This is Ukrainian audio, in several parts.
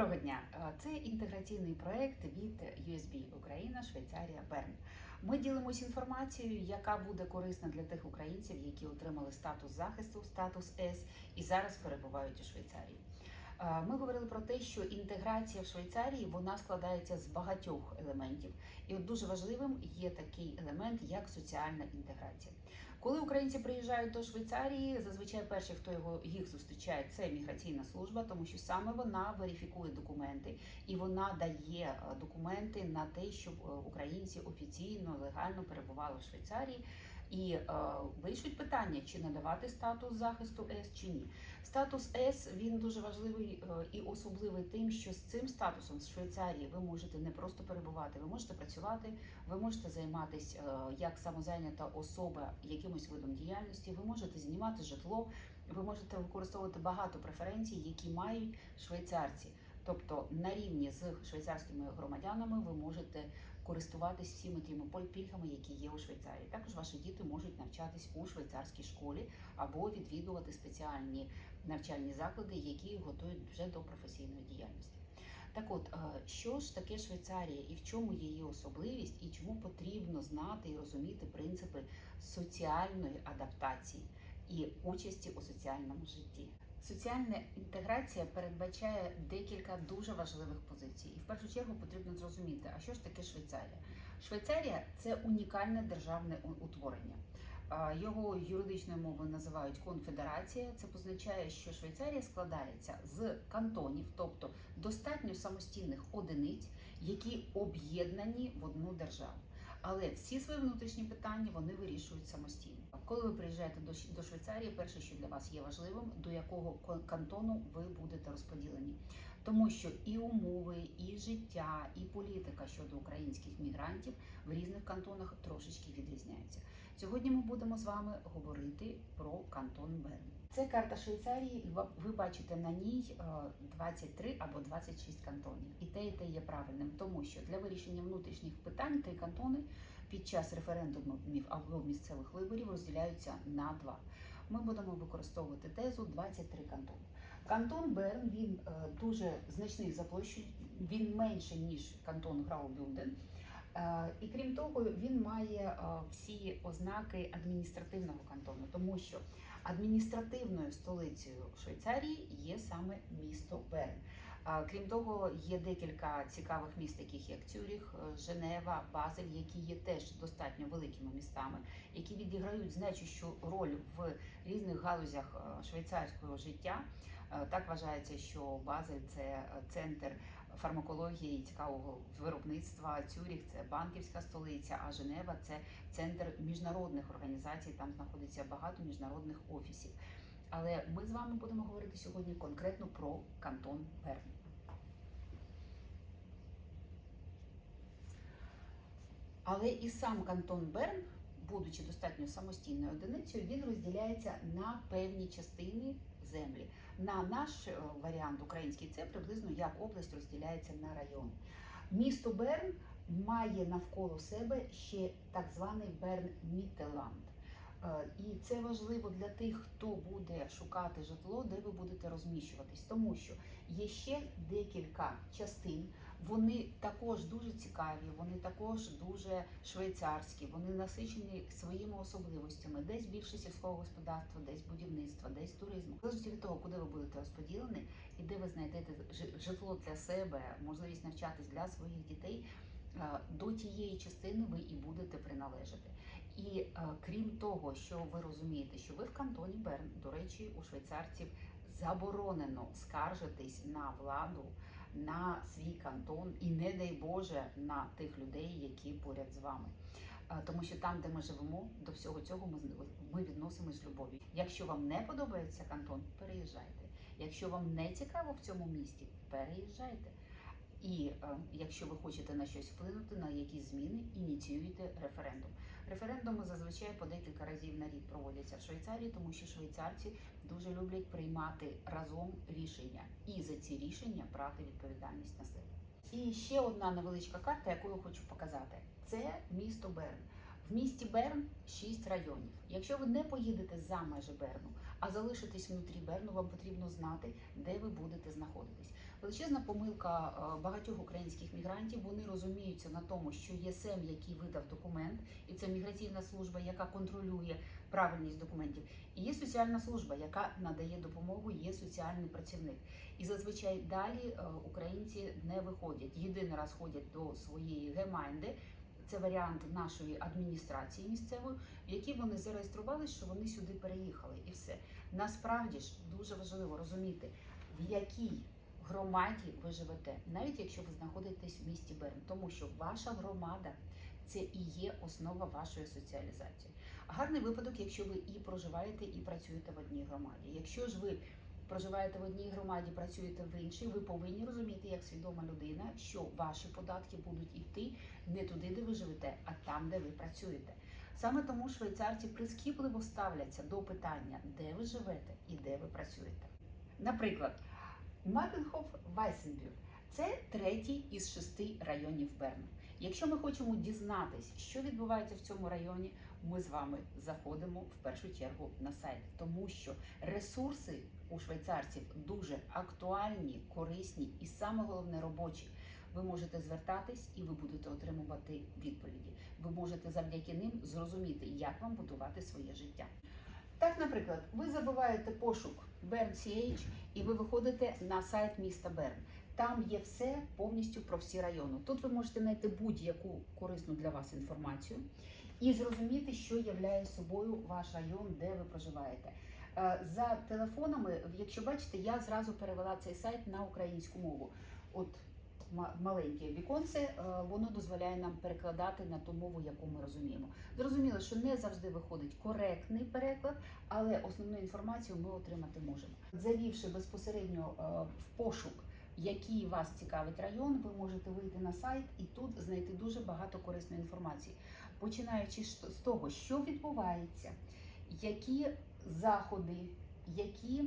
Доброго дня! Е, Це інтеграційний проект від USB Україна, Швейцарія, Берн. Ми ділимося інформацією, яка буде корисна для тих українців, які отримали статус захисту, статус С і зараз перебувають у Швейцарії. Е, Ми говорили про те, що інтеграція в Швейцарії вона складається з багатьох елементів, і от дуже важливим є такий елемент, як соціальна інтеграція. Коли українці приїжджають до Швейцарії, зазвичай перші, хто його їх зустрічає, це міграційна служба, тому що саме вона верифікує документи і вона дає е, документи на те, щоб е, українці офіційно легально перебували в Швейцарії. І е, вирішують питання, чи надавати статус захисту С чи ні. Статус С він дуже важливий е, і особливий тим, що з цим статусом в Швейцарії ви можете не просто перебувати, ви можете працювати, ви можете займатися е, як самозайнята особа якимось видом діяльності, ви можете знімати житло, ви можете використовувати багато преференцій, які мають швейцарці. Тобто на рівні з швейцарськими громадянами ви можете користуватись всіми тими пільгами, які є у Швейцарії. Також ваші діти можуть навчатись у швейцарській школі або відвідувати спеціальні навчальні заклади, які готують вже до професійної діяльності. Так от, е, що ж таке Швейцарія і в чому її особливість, і чому потрібно знати і розуміти принципи соціальної адаптації і участі у соціальному житті? Соціальна інтеграція передбачає декілька дуже важливих позицій, і в першу чергу потрібно зрозуміти, а що ж таке Швейцарія? Швейцарія це унікальне державне утворення. Його юридичною мовою називають конфедерація. Це позначає, що Швейцарія складається з кантонів, тобто достатньо самостійних одиниць, які об'єднані в одну державу. Але всі свої внутрішні питання вони вирішують самостійно. Коли ви приїжджаєте до Швейцарії, перше, що для вас є важливим, до якого кантону ви будете розподілені, тому що і умови, і життя, і політика щодо українських мігрантів в різних кантонах трошечки відрізняються. Сьогодні ми будемо з вами говорити про кантон Берн. Це карта Швейцарії, ви бачите на ній е, 23 або 26 кантонів. І те, і те є правильним, тому що для вирішення внутрішніх питань три кантони під час референдумів або місцевих виборів розділяються на два. Ми будемо використовувати тезу 23 кантони. Кантон Берн він е, дуже значний за площею, він менше ніж кантон Граубюнден. Е, І крім того, він має е, всі ознаки адміністративного кантону, тому що адміністративною столицею Швейцарії є саме місто Берн. Крім того, є декілька цікавих міст, таких як Цюріх, е, Женева, Базель, які є теж достатньо великими містами, які відіграють значущу роль в різних галузях е, швейцарського життя. Е, Так вважається, що Базель це центр фармакології і цікавого виробництва. Цюріх це банківська столиця, а Женева це центр міжнародних організацій. Там знаходиться багато міжнародних офісів. Але ми з вами будемо говорити сьогодні конкретно про кантон Берн. Але і сам кантон Берн, будучи достатньо самостійною одиницею, він розділяється на певні частини землі. На наш е, варіант український це приблизно як область розділяється на райони. Місто Берн має навколо себе ще так званий Берн Міттеланд. Е, І це важливо для тих, хто буде шукати житло, де ви будете розміщуватись, тому що є ще декілька частин. Вони також дуже цікаві, вони також дуже швейцарські, вони насичені своїми особливостями. Десь більше сільського господарства, десь будівництва, десь туризму. В залежності від того, куди ви будете розподілені і де ви знайдете житло для себе, можливість навчатись для своїх дітей. е, До тієї частини ви і будете приналежати. І е, крім того, що ви розумієте, що ви в кантоні Берн, до речі, у швейцарців заборонено скаржитись на владу, на свій кантон і, не дай Боже, на тих людей, які поряд з вами. Е, Тому що там, де ми живемо, до всього цього ми, ми відносимось з любов'ю. Якщо вам не подобається кантон, переїжджайте. Якщо вам не цікаво в цьому місті, переїжджайте. І е, якщо ви хочете на щось вплинути, на якісь зміни, ініціюйте референдум. Референдуми зазвичай по декілька разів на рік проводяться в Швейцарії, тому що швейцарці дуже люблять приймати разом рішення і за ці рішення брати відповідальність на себе. І ще одна невеличка карта, яку я хочу показати, це місто Берн. В місті Берн 6 районів. Якщо ви не поїдете за межі Берну, а залишитесь внутрі Берну, вам потрібно знати, де ви будете знаходитись. Величезна помилка е, багатьох українських мігрантів. Вони розуміються на тому, що є СЕМ, який видав документ, і це міграційна служба, яка контролює правильність документів. І є соціальна служба, яка надає допомогу, є соціальний працівник. І зазвичай далі е, українці не виходять. Єдиний раз ходять до своєї гемайнди. Це варіант нашої адміністрації місцевої, в якій вони зареєстрували, що вони сюди переїхали, і все. Насправді ж дуже важливо розуміти, в якій громаді ви живете, навіть якщо ви знаходитесь в місті Берн, тому що ваша громада це і є основа вашої соціалізації. Гарний випадок, якщо ви і проживаєте, і працюєте в одній громаді. Якщо ж ви проживаєте в одній громаді, працюєте в іншій, ви повинні розуміти, як свідома людина, що ваші податки будуть іти не туди, де ви живете, а там, де ви працюєте. Саме тому швейцарці прискіпливо ставляться до питання, де ви живете і де ви працюєте. Наприклад, Матенхоф Вайсенбюр це третій із шести районів Берна. Якщо ми хочемо дізнатись, що відбувається в цьому районі, ми з вами заходимо в першу чергу на сайт, тому що ресурси у швейцарців дуже актуальні, корисні і саме головне робочі. Ви можете звертатись і ви будете отримувати відповіді. Ви можете завдяки ним зрозуміти, як вам будувати своє життя. Так, наприклад, ви забиваєте пошук Bern.ch і ви виходите на сайт міста Берн. Там є все повністю про всі райони. Тут ви можете знайти будь-яку корисну для вас інформацію і зрозуміти, що являє собою ваш район, де ви проживаєте. Е, За телефонами, якщо бачите, я зразу перевела цей сайт на українську мову. От маленьке віконце, е, воно дозволяє нам перекладати на ту мову, яку ми розуміємо. Зрозуміло, що не завжди виходить коректний переклад, але основну інформацію ми отримати можемо. Завівши безпосередньо е, в пошук, який вас цікавить район, ви можете вийти на сайт і тут знайти дуже багато корисної інформації, починаючи з з того, що відбувається, які заходи, які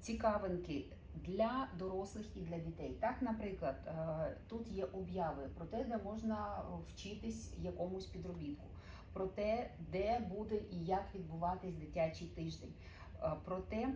цікавинки для дорослих і для дітей. Так, наприклад, е, тут є обяви про те, де можна вчитись якомусь підробітку, про те, де буде і як відбуватись дитячий тиждень, е, про те,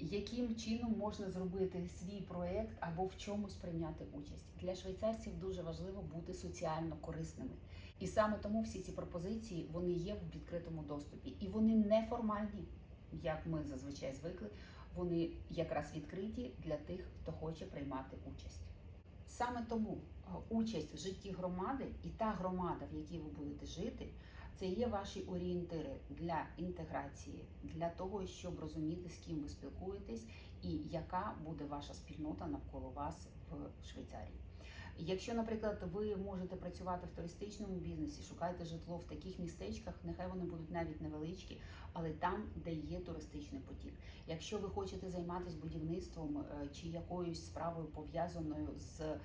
яким чином можна зробити свій проект або в чомусь прийняти участь. Для швейцарців дуже важливо бути соціально корисними. І саме тому всі ці пропозиції вони є в відкритому доступі, і вони неформальні, як ми зазвичай звикли. Вони якраз відкриті для тих, хто хоче приймати участь. Саме тому е, участь в житті громади і та громада, в якій ви будете жити, це є ваші орієнтири для інтеграції, для того, щоб розуміти, з ким ви спілкуєтесь і яка буде ваша спільнота навколо вас в Швейцарії. Якщо, наприклад, ви можете працювати в туристичному бізнесі, шукайте житло в таких містечках, нехай вони будуть навіть невеличкі, але там, де є туристичний потік. Якщо ви хочете займатися будівництвом е, чи якоюсь справою пов'язаною з е,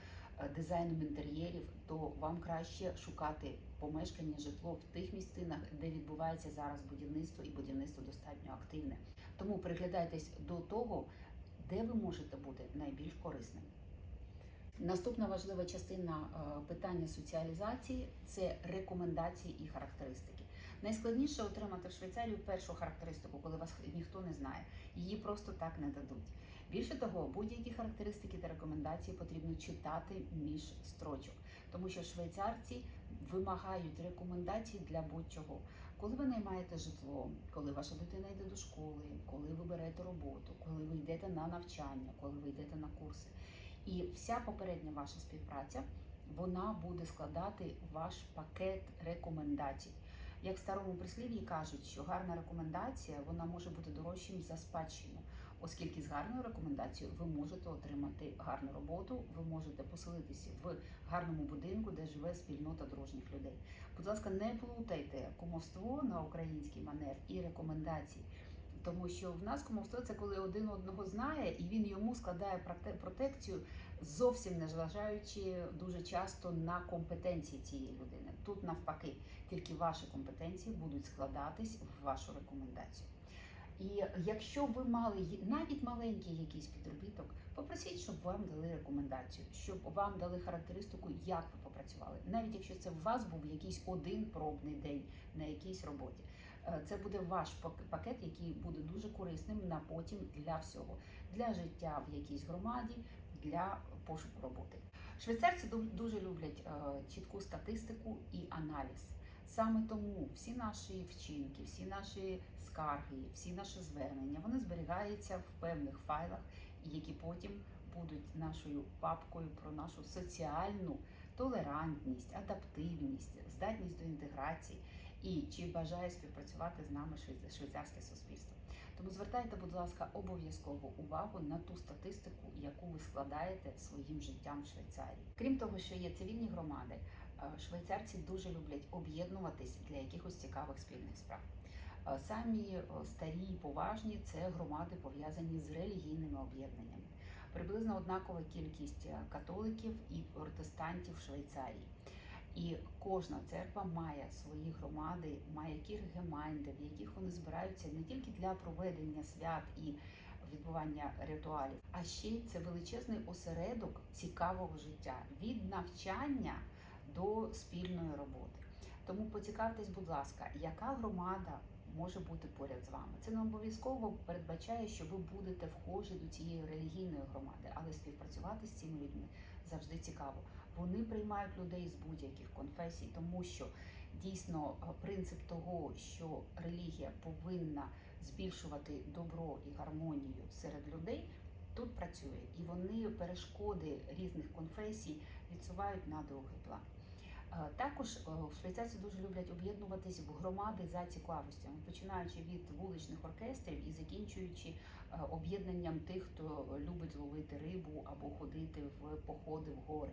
дизайном інтер'єрів, то вам краще шукати помешкання, житло в тих місцинах, де відбувається зараз будівництво, і будівництво достатньо активне. Тому приглядайтесь до того, де ви можете бути найбільш корисним. Наступна важлива частина е, питання соціалізації це рекомендації і характеристики. Найскладніше отримати в Швейцарію першу характеристику, коли вас ніхто не знає. Її просто так не дадуть. Більше того, будь-які характеристики та рекомендації потрібно читати між строчок, тому що швейцарці вимагають рекомендацій для будь-чого. Коли ви наймаєте житло, коли ваша дитина йде до школи, коли ви берете роботу, коли ви йдете на навчання, коли ви йдете на курси. І вся попередня ваша співпраця вона буде складати ваш пакет рекомендацій. Як в старому прислів'ї кажуть, що гарна рекомендація вона може бути дорожчим за спадщину, оскільки з гарною рекомендацією ви можете отримати гарну роботу, ви можете поселитися в гарному будинку, де живе спільнота дружніх людей. Будь ласка, не плутайте кумовство на український манер і рекомендації. Тому що в нас кумовство це коли один одного знає, і він йому складає протекцію, зовсім не зважаючи дуже часто на компетенції цієї людини. Тут навпаки, тільки ваші компетенції будуть складатись в вашу рекомендацію. І якщо ви мали навіть маленький якийсь підробіток, попросіть, щоб вам дали рекомендацію, щоб вам дали характеристику, як ви попрацювали, навіть якщо це в вас був якийсь один пробний день на якійсь роботі. Е, Це буде ваш пак- пакет, який буде дуже корисним на потім для всього, для життя в якійсь громаді, для пошуку роботи. Швейцарці дуже люблять е, чітку статистику і аналіз. Саме тому всі наші вчинки, всі наші скарги, всі наші звернення вони зберігаються в певних файлах, які потім будуть нашою папкою про нашу соціальну толерантність, адаптивність, здатність до інтеграції і чи бажає співпрацювати з нами швейц- швейцарське суспільство. Тому звертайте, будь ласка, обов'язково увагу на ту статистику, яку ви складаєте своїм життям в Швейцарії. Крім того, що є цивільні громади, е, швейцарці дуже люблять об'єднуватись для якихось цікавих спільних справ. Е, Самі е, старі і поважні це громади пов'язані з релігійними об'єднаннями. Приблизно однакова кількість католиків і протестантів в Швейцарії. І кожна церква має свої громади, має кіргемайнди, в яких вони збираються не тільки для проведення свят і відбування ритуалів, а ще й це величезний осередок цікавого життя від навчання до спільної роботи. Тому поцікавтесь, будь ласка, яка громада може бути поряд з вами. Це не обов'язково передбачає, що ви будете вхожі до цієї релігійної громади, але співпрацювати з цими людьми завжди цікаво. Вони приймають людей з будь-яких конфесій, тому що дійсно е, принцип того, що релігія повинна збільшувати добро і гармонію серед людей, тут працює, і вони перешкоди різних конфесій відсувають на другий план. Е, Також е, швейцарці дуже люблять об'єднуватись в громади за цікавостями, починаючи від вуличних оркестрів і закінчуючи об'єднанням тих, хто любить ловити рибу або ходити в походи в гори.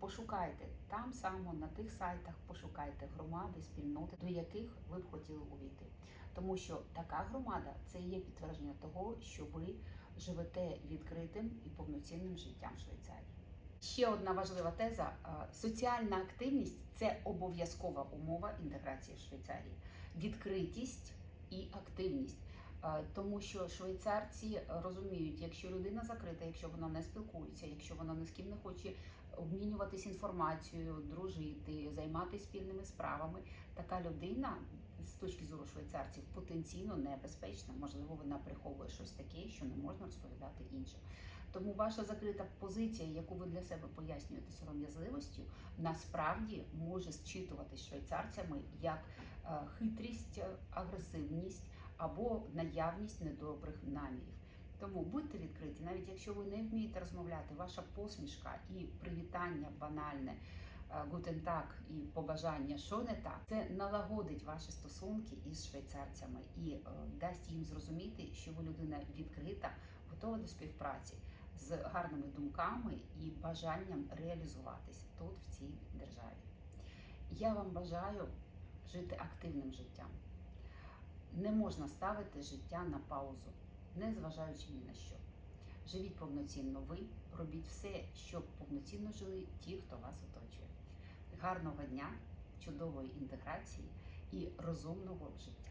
Пошукайте там само на тих сайтах, пошукайте громади, спільноти, до яких ви б хотіли увійти. Тому що така громада це є підтвердження того, що ви живете відкритим і повноцінним життям Швейцарії. Ще одна важлива теза: е, соціальна активність це обов'язкова умова інтеграції в Швейцарії. Відкритість і активність. Е, Тому що швейцарці розуміють, якщо людина закрита, якщо вона не спілкується, якщо вона ні з ким не хоче обмінюватись інформацією, дружити, займатися спільними справами, така людина з точки зору швейцарців потенційно небезпечна. Можливо, вона приховує щось таке, що не можна розповідати іншим. Тому ваша закрита позиція, яку ви для себе пояснюєте сором'язливостю, насправді може зчитуватись швейцарцями як е, хитрість, е, агресивність або наявність недобрих намірів. Тому будьте відкриті, навіть якщо ви не вмієте розмовляти, ваша посмішка і привітання банальне. Гутен так і побажання, що не так, це налагодить ваші стосунки із швейцарцями і е, дасть їм зрозуміти, що ви людина відкрита, готова до співпраці з гарними думками і бажанням реалізуватися тут, в цій державі. Я вам бажаю жити активним життям. Не можна ставити життя на паузу, не зважаючи ні на що. Живіть повноцінно ви, робіть все, щоб повноцінно жили ті, хто вас оточує. Гарного дня, чудової інтеграції і розумного життя.